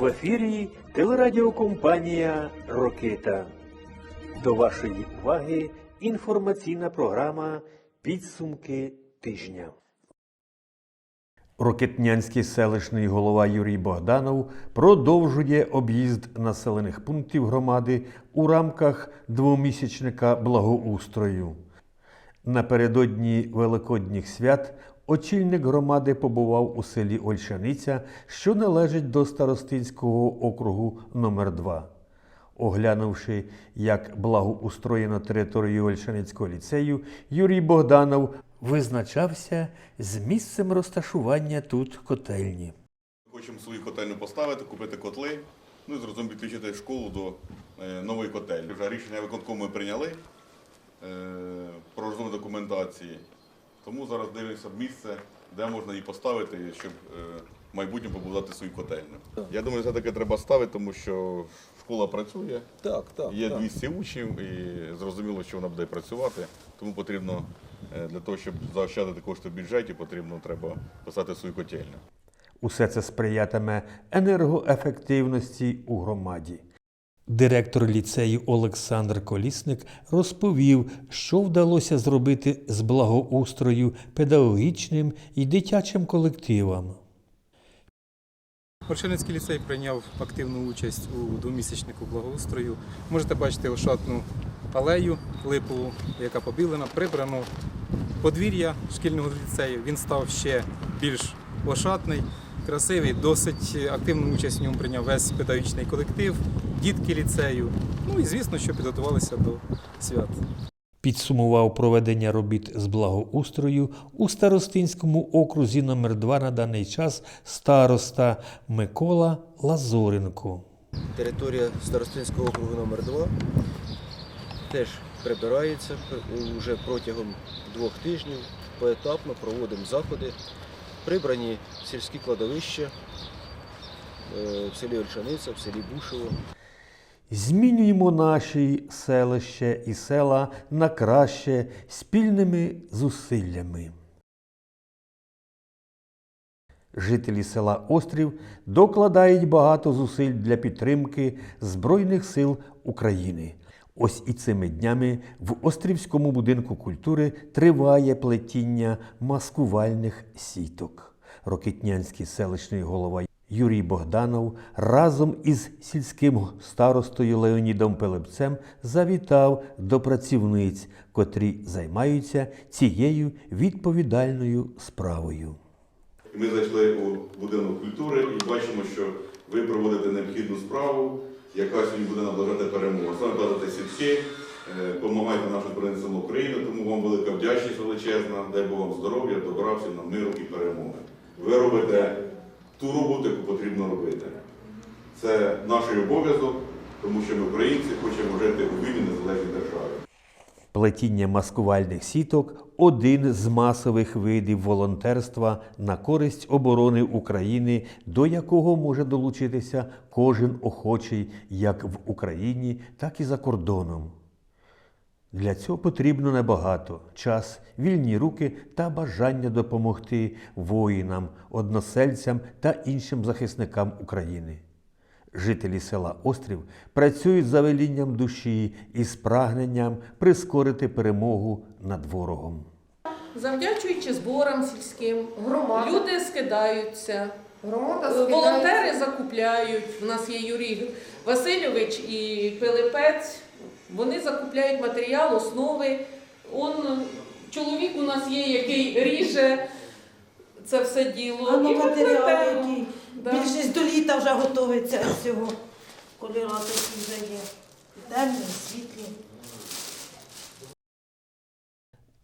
В ефірі телерадіокомпанія Рокита. До вашої уваги інформаційна програма Підсумки тижня. Рокетнянський селищний голова Юрій Богданов продовжує об'їзд населених пунктів громади у рамках двомісячника благоустрою. Напередодні Великодніх свят очільник громади побував у селі Ольшаниця, що належить до Старостинського округу номер 2 Оглянувши, як благоустроєно територію Ольшаницького ліцею, Юрій Богданов визначався з місцем розташування тут котельні. Хочемо свою котельню поставити, купити котли, ну і зрозуміло підключити школу до е, нової котельні. Вже рішення виконкому ми прийняли е, документації. Тому зараз дивимося місце, де можна її поставити, щоб е, в майбутньому побудувати свою котельню. Я думаю, все-таки треба ставити, тому що школа працює, Так, так. є так. 200 учнів і зрозуміло, що вона буде працювати. Тому потрібно е, для того, щоб заощадити кошти в бюджеті, потрібно треба поставити свою котельню. Усе це сприятиме енергоефективності у громаді. Директор ліцею Олександр Колісник розповів, що вдалося зробити з благоустрою педагогічним і дитячим колективам. Горшиницький ліцей прийняв активну участь у двомісячнику благоустрою. Можете бачити ошатну алею липову, яка побілена, прибрано подвір'я шкільного ліцею. Він став ще більш ошатний, красивий. Досить активну участь в ньому прийняв весь педагогічний колектив, дітки ліцею. Ну і звісно, що підготувалися до свят. Підсумував проведення робіт з благоустрою у Старостинському окрузі номер 2 на даний час староста Микола Лазоренко. Територія Старостинського округу номер 2 теж прибирається пр- уже протягом двох тижнів. Поетапно проводимо заходи. Прибрані сільські кладовища е, в селі Ольшаниця, в селі Бушево. Змінюємо наші селища і села на краще спільними зусиллями. Жителі села Острів докладають багато зусиль для підтримки Збройних сил України. Ось і цими днями в Острівському будинку культури триває плетіння маскувальних сіток. Рокитнянський селищний голова Юрій Богданов разом із сільським старостою Леонідом Пилипцем завітав до працівниць, котрі займаються цією відповідальною справою. Ми зайшли у будинок культури і бачимо, що ви проводите необхідну справу, яка сьогодні буде наближати перемогу. Саме платите сітки, е, допомагаєте нашим Збройним України, тому вам велика вдячність величезна, дай Бог вам здоров'я, добра, всім нам миру і перемоги. Ви робите ту роботу, яку потрібно робити. Це наш обов'язок, тому що ми українці хочемо жити у вільній незалежній державі. Плетіння маскувальних сіток один з масових видів волонтерства на користь оборони України, до якого може долучитися кожен охочий як в Україні, так і за кордоном. Для цього потрібно небагато час, вільні руки та бажання допомогти воїнам, односельцям та іншим захисникам України. Жителі села Острів працюють за велінням душі і з прагненням прискорити перемогу над ворогом. Завдячуючи зборам сільським, Громада. люди скидаються, Громада е, скидається. волонтери закупляють. У нас є Юрій Васильович і Пилипець. Вони закупляють матеріал, основи. Он е, чоловік у нас є, який ріже це все діло. А ну І ми матеріал плетемо. який. Да. Більшість до літа вже готується всього. Кольора такі вже є. Темні, світлі.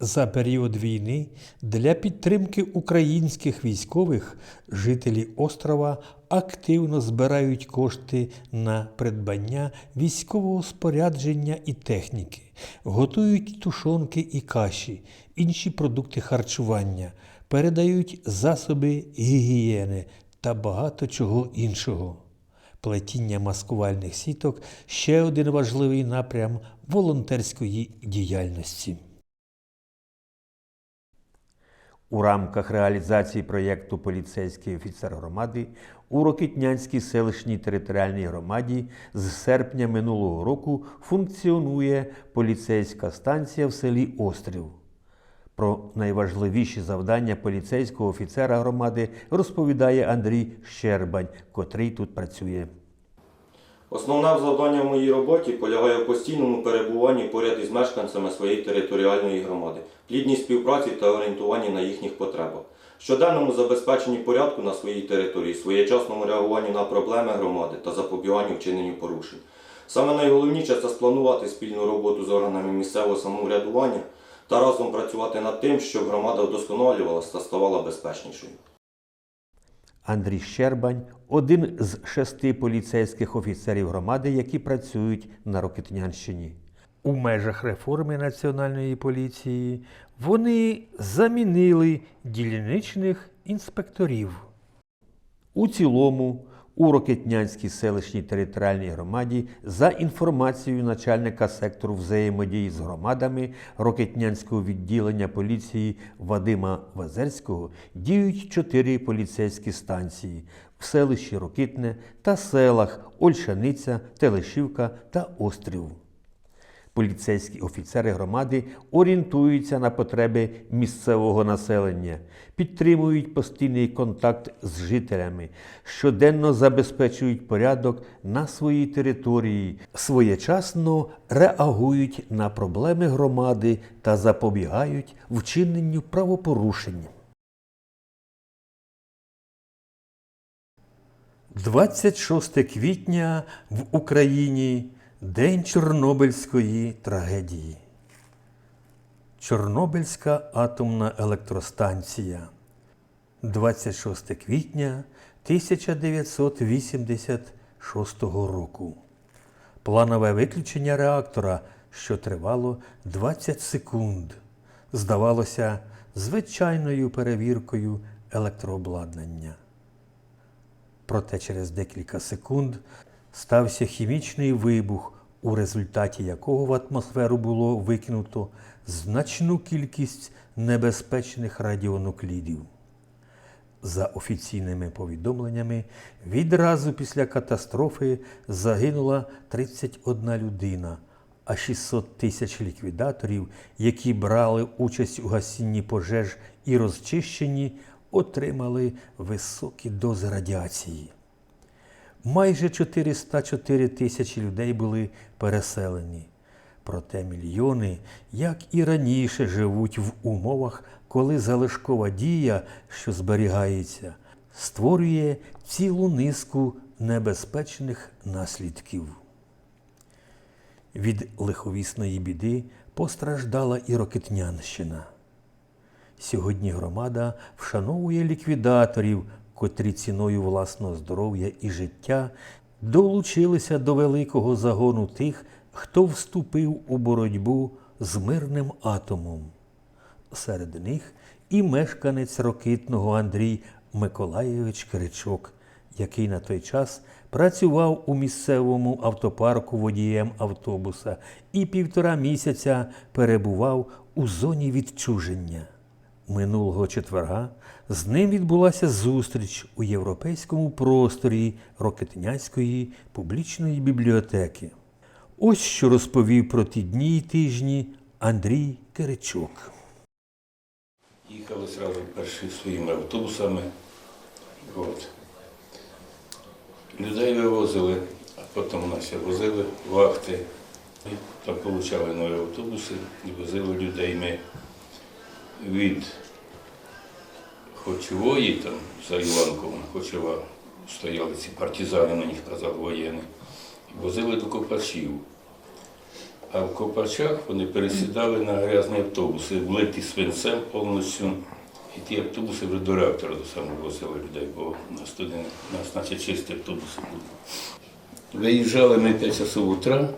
За період війни для підтримки українських військових жителі острова активно збирають кошти на придбання військового спорядження і техніки, готують тушонки і каші, інші продукти харчування, передають засоби гігієни та багато чого іншого. Плетіння маскувальних сіток ще один важливий напрям волонтерської діяльності. У рамках реалізації проєкту Поліцейський офіцер громади у Рокитнянській селищній територіальній громаді з серпня минулого року функціонує поліцейська станція в селі Острів. Про найважливіші завдання поліцейського офіцера громади розповідає Андрій Щербань, котрий тут працює. Основне завдання в моїй роботі полягає в постійному перебуванні поряд із мешканцями своєї територіальної громади, плідній співпраці та орієнтуванні на їхніх потребах, щоденному забезпеченні порядку на своїй території, своєчасному реагуванні на проблеми громади та запобіганню вчиненню порушень. Саме найголовніше це спланувати спільну роботу з органами місцевого самоврядування та разом працювати над тим, щоб громада вдосконалювалася та ставала безпечнішою. Андрій Щербань один з шести поліцейських офіцерів громади, які працюють на Рокитнянщині. У межах реформи національної поліції вони замінили дільничних інспекторів. У цілому, у Рокетнянській селищній територіальній громаді, за інформацією начальника сектору взаємодії з громадами Рокетнянського відділення поліції Вадима Вазерського, діють чотири поліцейські станції в селищі Рокитне та селах Ольшаниця, Телешівка та Острів. Поліцейські офіцери громади орієнтуються на потреби місцевого населення, підтримують постійний контакт з жителями, щоденно забезпечують порядок на своїй території, своєчасно реагують на проблеми громади та запобігають вчиненню правопорушень. 26 квітня в Україні День Чорнобильської трагедії. Чорнобильська атомна електростанція. 26 квітня 1986 року. Планове виключення реактора, що тривало 20 секунд, здавалося звичайною перевіркою електрообладнання. Проте через декілька секунд стався хімічний вибух, у результаті якого в атмосферу було викинуто значну кількість небезпечних радіонуклідів. За офіційними повідомленнями, відразу після катастрофи загинула 31 людина, а 600 тисяч ліквідаторів, які брали участь у гасінні пожеж і розчищенні, отримали високі дози радіації. Майже 404 тисячі людей були переселені. Проте мільйони, як і раніше, живуть в умовах, коли залишкова дія, що зберігається, створює цілу низку небезпечних наслідків. Від лиховісної біди постраждала і Рокитнянщина. Сьогодні громада вшановує ліквідаторів, котрі ціною власного здоров'я і життя долучилися до великого загону тих, хто вступив у боротьбу з мирним атомом. Серед них і мешканець Рокитного Андрій Миколаєвич Кричок, який на той час працював у місцевому автопарку водієм автобуса і півтора місяця перебував у зоні відчуження. Минулого четверга з ним відбулася зустріч у європейському просторі Рокетняцької публічної бібліотеки. Ось що розповів про ті дні й тижні Андрій Киричок. Їхали зразу перші своїми автобусами. От. Людей вивозили, а потім нас возили вахти. І там получали нові автобуси і возили людей ми від Хочової, там, за Іванковом, Хочова, стояли ці партизани, на них казав воєнні, возили до Копачів. А в Копачах вони пересідали на грязні автобуси, влиті свинцем повністю. І ті автобуси вже до реактора до самого возили людей, бо у нас туди нас наче чисті автобуси були. Виїжджали ми 5 часов утра,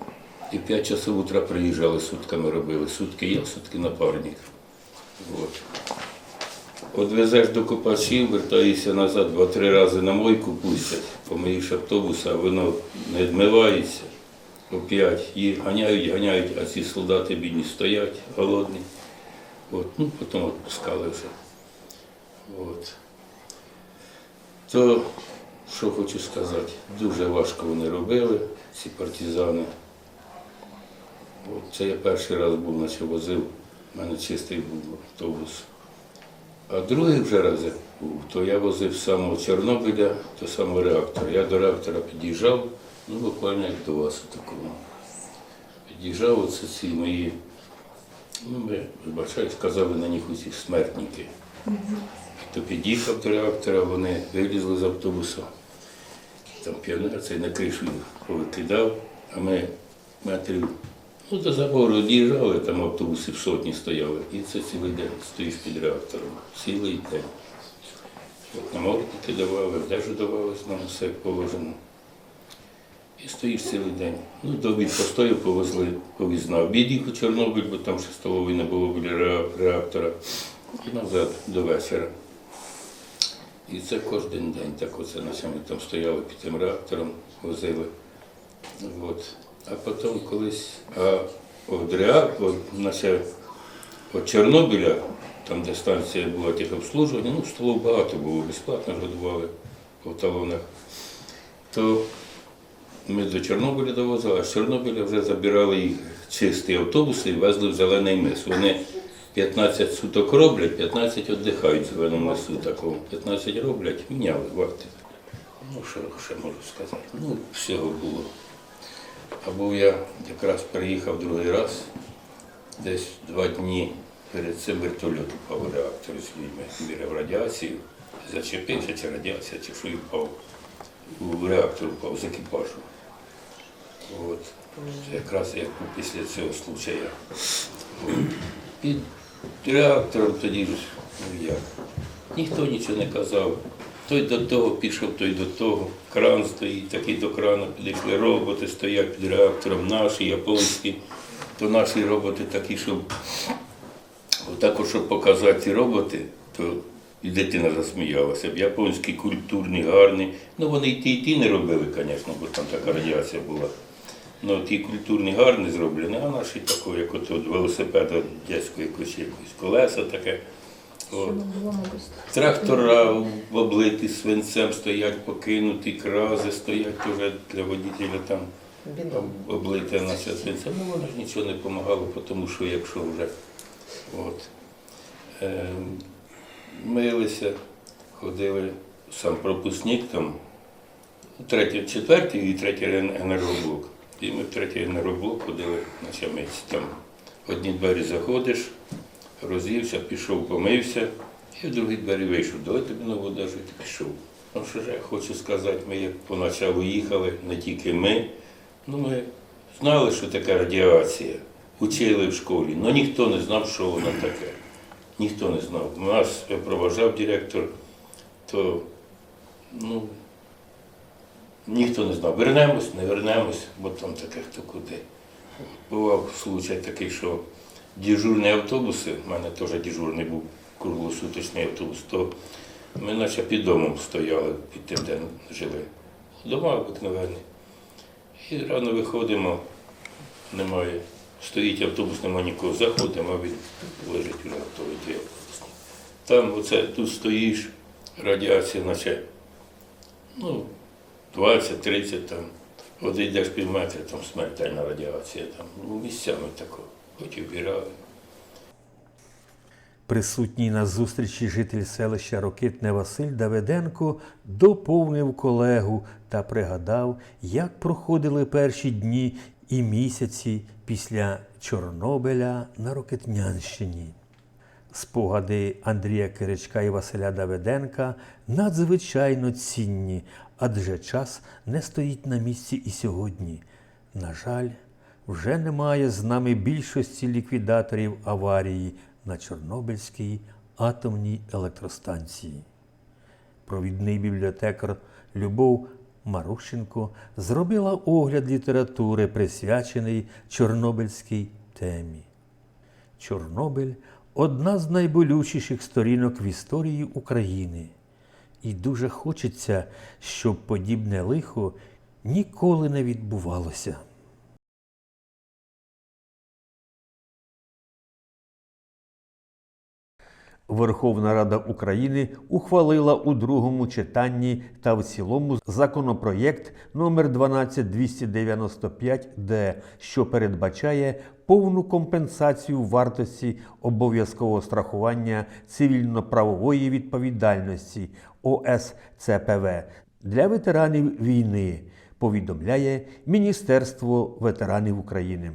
і 5 часов утра приїжджали, сутками робили. Сутки я, сутки напарник. От. Везеш до Копачів, вертаєшся назад два-три рази на мойку пустять, помиєш автобус, а воно не відмивається. Оп'ять їх ганяють, ганяють, а ці солдати бідні стоять, голодні. От, ну, потім відпускали вже. От. То, що хочу сказати, дуже важко вони робили, ці партизани. От, це я перший раз був, наче возив, в мене чистий був автобус. А другий вже раз був, то я возив з самого Чорнобиля до самого реактора. Я до реактора під'їжджав, ну буквально як до вас такому. Під'їжджав оце ці мої, ну ми, вибачаю, сказали на них усіх смертники. То під'їхав до реактора, вони вилізли з автобуса. Там піонер цей на кришу повикидав, а ми метрів ну, до забору діїжджали, там автобуси в сотні стояли. І це цілий день стоїш під реактором. Цілий день. От на мордики давали, одежу давали, нам все положено. І стоїш цілий день. Ну, до обід постояв, повезли, повіз на обід їх у Чорнобиль, бо там ще столової не було біля реактора. І назад до вечора. І це кожен день, так оце наче ми там стояли під тим реактором, возили. От. А потім колись, а реактора, наче від Чорнобиля, там, де станція була техобслужування, ну, столов багато було, безплатно годували по талонах, то ми до Чорнобиля довозили, а з Чорнобиля вже забирали їх чисті автобуси і везли в зелений мис. Вони 15 суток роблять, 15 віддихають в зеленому мису такому. 15 роблять, міняли варти. Ну, що ще можу сказати? Ну, всього було. А був я якраз переїхав другий раз, десь два дні перед цим вертольот упав реактор з людьми. Міряв радіацію, зачепився, чи радіація, чи що і впав. У реактор впав з екіпажу. От. Якраз як після цього случая. Під реактором тоді ж, ну як, ніхто нічого не казав. Той до того пішов, той до того. Кран стоїть, такий до крану підійшли. Роботи стоять під реактором, наші, японські. То наші роботи такі, щоб отако, щоб показати роботи, то і дитина засміялася. б. Японські, культурні, гарні. Ну вони і ті, ті не робили, звісно, бо там така радіація була. Ну, ті культурні гарні зроблені, а наші такої, як от, велосипеда дядського якось, якось колеса таке. От. Трактора облиті свинцем стоять, покинуті, крази стоять теж для водителя там облите наче свинцем. Ну воно ж нічого не допомагало, тому що якщо вже от, е, милися, ходили сам пропускник там, третій, четвертий і третій енергоблок. І ми в третій енергоблок ходили на чамиці. Там одні двері заходиш, розвівся, пішов, помився, і в другі двері вийшов. Давай тобі нову одежу і пішов. Ну що ж я хочу сказати, ми як поначалу їхали, не тільки ми. Ну, ми знали, що таке радіація. Учили в школі, але ніхто не знав, що воно таке. Ніхто не знав. Нас проважав директор, то ну, ніхто не знав, вернемось, не вернемось, бо там таке хто куди. Бував случай такий, що дежурні автобуси, в мене теж дежурний був круглосуточний автобус, то ми наче під домом стояли, під тим, де жили. Дома обикновенні. І рано виходимо, немає. Стоїть автобус, немає нікого. Заходимо, а він лежить вже готовий той автобус. Там оце тут стоїш, радіація, наче ну, 20-30 там. От йдеш пів метра, там смертельна радіація, там, ну, місцями тако, хоч і. Присутній на зустрічі житель селища Рокитне Василь Давиденко доповнив колегу та пригадав, як проходили перші дні і місяці після Чорнобиля на Рокитнянщині. Спогади Андрія Киричка і Василя Давиденка надзвичайно цінні, адже час не стоїть на місці і сьогодні. На жаль, вже немає з нами більшості ліквідаторів аварії на Чорнобильській атомній електростанції. Провідний бібліотекар Любов Марущенко зробила огляд літератури, присвячений Чорнобильській темі. Чорнобиль одна з найболючіших сторінок в історії України. І дуже хочеться, щоб подібне лихо ніколи не відбувалося. Верховна Рада України ухвалила у другому читанні та в цілому законопроєкт номер 12295-д, що передбачає повну компенсацію вартості обов'язкового страхування цивільно-правової відповідальності ОСЦПВ для ветеранів війни, повідомляє Міністерство ветеранів України.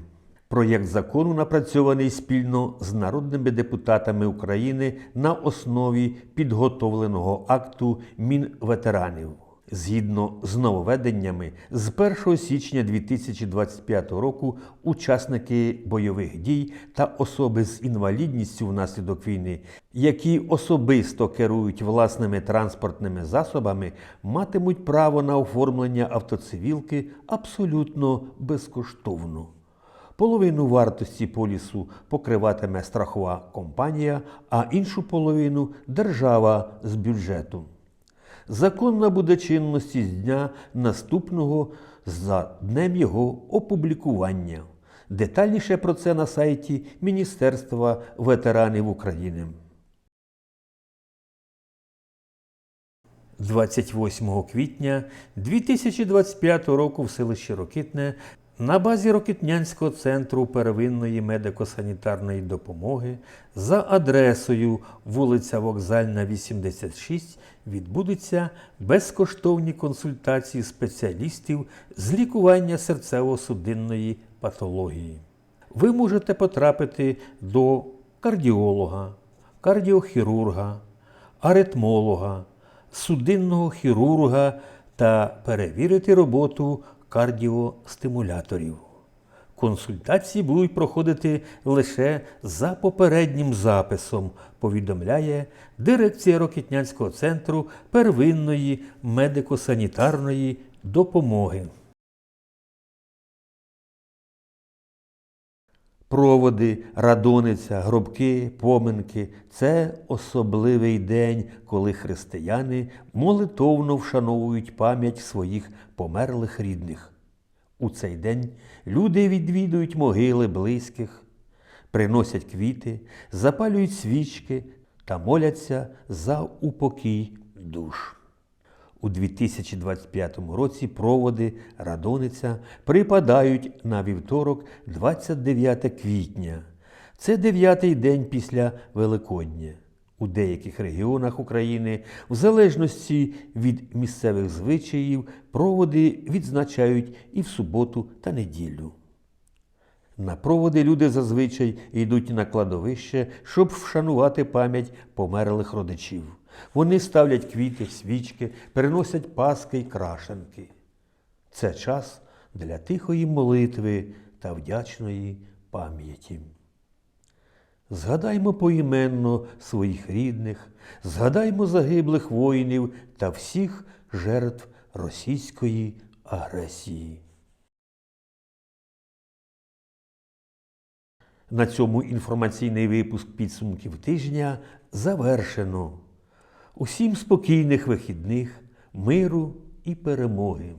Проєкт закону напрацьований спільно з народними депутатами України на основі підготовленого акту Мінветеранів. Згідно з нововведеннями, з 1 січня 2025 року учасники бойових дій та особи з інвалідністю внаслідок війни, які особисто керують власними транспортними засобами, матимуть право на оформлення автоцивілки абсолютно безкоштовно. Половину вартості полісу покриватиме страхова компанія, а іншу половину держава з бюджету. Закон набуде чинності з дня наступного за днем його опублікування. Детальніше про це на сайті Міністерства ветеранів України. 28 квітня 2025 року в селищі Рокитне на базі Рокитнянського центру первинної медико-санітарної допомоги за адресою вулиця Вокзальна, 86 відбудуться безкоштовні консультації спеціалістів з лікування серцево-судинної патології. Ви можете потрапити до кардіолога, кардіохірурга, аритмолога, судинного хірурга та перевірити роботу кардіостимуляторів. Консультації будуть проходити лише за попереднім записом, повідомляє дирекція Рокітнянського центру первинної медико-санітарної допомоги. Проводи, радониця, гробки, поминки це особливий день, коли християни молитовно вшановують пам'ять своїх померлих рідних. У цей день люди відвідують могили близьких, приносять квіти, запалюють свічки та моляться за упокій душ. У 2025 році проводи Радониця припадають на вівторок 29 квітня. Це дев'ятий день після Великодня. У деяких регіонах України, в залежності від місцевих звичаїв, проводи відзначають і в суботу та неділю. На проводи люди зазвичай йдуть на кладовище, щоб вшанувати пам'ять померлих родичів. Вони ставлять квіти, свічки, переносять паски й крашенки. Це час для тихої молитви та вдячної пам'яті. Згадаймо поіменно своїх рідних, згадаймо загиблих воїнів та всіх жертв російської агресії. На цьому інформаційний випуск підсумків тижня завершено. Усім спокійних вихідних, миру і перемоги!